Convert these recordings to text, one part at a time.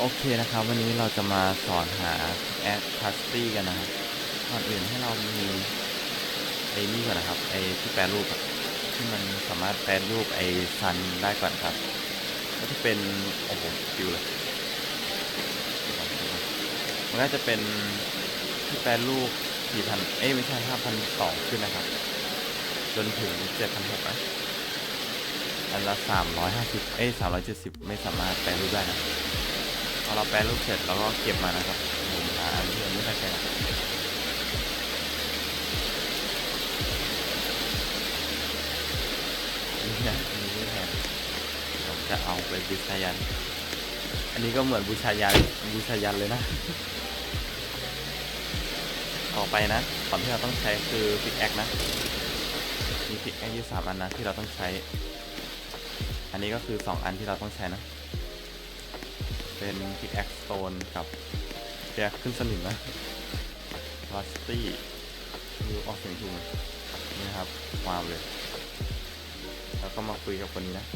โอเคนะครับ วันนี้เราจะมาสอนหาแอดคัสตี้กันนะครับก่อนอื่นให้เรามีไอ้นี่ก่อนนะครับไอ้ที่แปรรูปที่มันสามารถแปรรูปไอ้ซันได้ก่อนครับ ก็จะเป็นโอ้โหฟิวเลยมันก็จะเป็นที่แปรรูป4,000เอ้ยไม่ใช่5,200ขึ้นนะครับ จนถึง7,600นะอันละ350เอ้ย370 ไม่สามารถแปรรูปได้นะ พอเราแปรรูปเสร็จเราก็เก็บมานะครับผมหาอันที่มันไม่ได้ใช่นี่นะอันนี้ไม่แพงผมจะเอาไปบูชายัน อันนี้ก็เหมือนบูชายันบูชายันเลยนะ ต่อไปนะก่อนที่เราต้องใช้คือพิกแอคนะ มีพิกแอคอยู่สามอันนะที่เราต้องใช้ อันนี้ก็คือสองอันที่เราต้องใช้นะ เป็น pickaxe stone กับ pickaxe ขึ้นสนิมนะ rusty คือออกเสียงถูกไหมนี่นะครับวางเลย แล้วก็มาคุยกับคนนี้นะ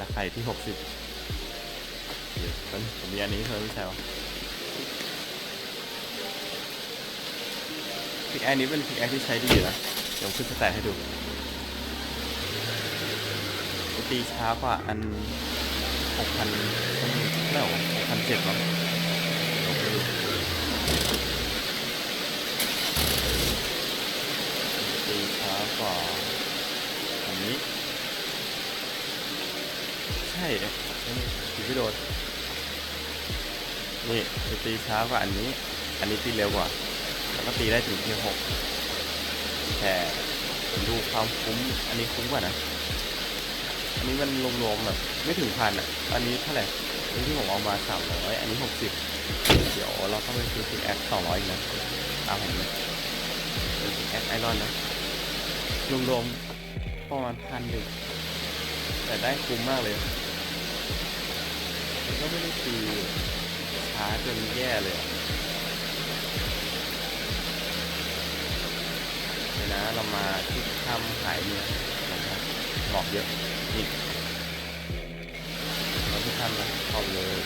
ราคาอยู่ที่ 60เดี๋ยวตอนผมมีอันนี้เธอไม่ใช่วะ pickaxe นี้เป็น pickaxe ที่ใช้ดีนะเดี๋ยวขึ้นสแตทให้ดูตีช้ากว่าอัน หกพันไม่หรอหกพันเจ็ดมั้งผมไม่รู้ตีช้ากว่าอันนี้ ใช่เนี่ยนี่ตีไม่โดนนี่จะตีช้ากว่าอันนี้ อันนี้ตีเร็วกว่า แล้วก็ตีได้ถึงที่หกแต่ดูความคุ้ม อันนี้คุ้มกว่านะ อันนี้มันรวมๆแบบไม่ถึงพันอะ อันนี้เท่าไหร่อันนี้ที่ผมเอามาสามร้อยอันนี้หกสิบเดี๋ยวเราต้องไปซื้อพิกแอคสองร้อยอีกนะตามผมเป็นพิกแอคไอรอนนะรวมๆประมาณพันหนึ่งแต่ได้คุ้มมากเลยก็ไม่ได้ตีช้าจนแย่เลยเดี๋ยวนะเรามาที่ถ้ำหายเนี่ย บหมอกเยอะนี่เราที่ทำนะเข้าเลย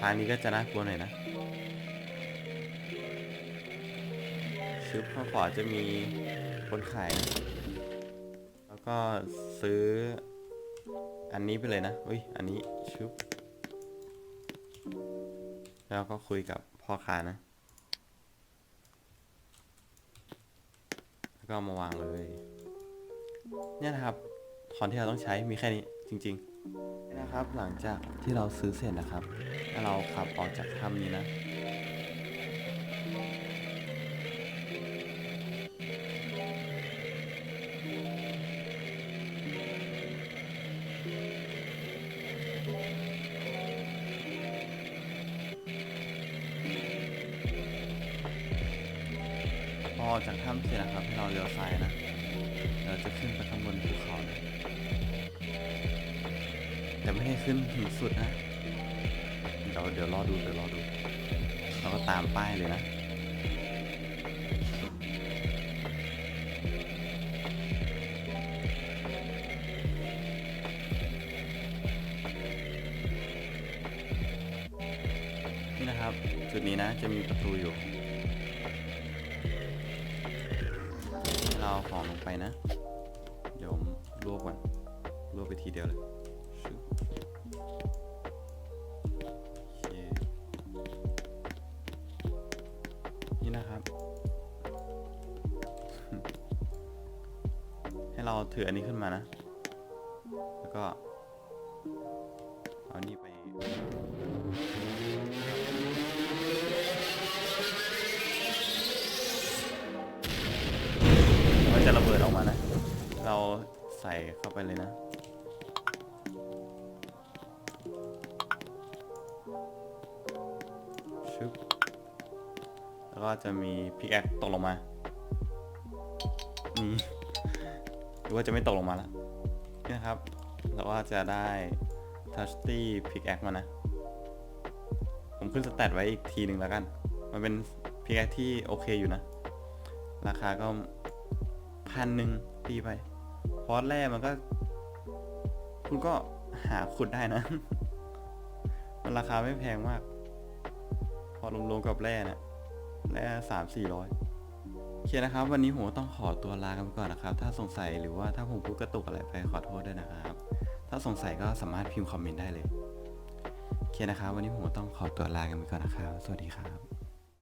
ทางนี้ก็จะน่ากลัวหน่อยนะชึบข้างขวาจะมีคนขาย แล้วก็ซื้อ อันนี้ไปเลยนะอุ้ยอันนี้ชุบแล้วก็คุยกับพ่อค้านะ แล้วก็มาวางเลย เนี่ยนะครับทอนที่เราต้องใช้มีแค่นี้จริงๆนี่นะครับหลังจากที่เราซื้อเสร็จนะครับแล้วเราขับออกจากถ้ำนี้นะ ออกจากถ้ำเสร็จนะครับให้เราเลี้ยวซ้ายนะเราจะขึ้นไปข้างบนภูเขาเนะแต่ไม่ให้ขึ้นถึงสุดนะ เดี๋ยวเดี๋ยวรอดูเดี๋ยวรอดู เราก็ตามป้ายเลยนะนี่นะครับจุดนี้นะจะมีประตูอยู่ ห่อาของลงไปนะ เดี๋ยวรวบก่อนรวบไปทีเดียวเลยนี่นะครับ ให้เราถืออันนี้ขึ้นมานะ แล้วก็ ใส่เข้าไปเลยนะ ชึบ แล้วก็จะมีพิกแอคตกลงมา นี่ หรือว่าจะไม่ตกลงมาแล้วนี่นะครับเราก็จะได้ทัชตี้พิกแอคมานะ ผมขึ้นสแตทไว้อีกทีหนึ่งแล้วกัน มันเป็นพิกแอคที่โอเคอยู่นะ ราคาก็พันหนึ่งตีไป อสแร่มันก็ คุณก็หาขุดได้นะ มันราคาไม่แพงมาก พอรวมๆกับแร่เนะี่ยแร่สามสี่ร้อยโอเคนะครับ วันนี้ผมต้องขอตัวลากันไปก่อนนะครับ ถ้าสงสัยหรือว่าถ้าผมพูดกระตุกอะไรไปขอโทษด้วยนะครับ ถ้าสงสัยก็สามารถพิมพ์คอมเมนต์ได้เลยโอเคนะครับ วันนี้ผมต้องขอตัวลากันไปก่อนนะครับ สวัสดีครับ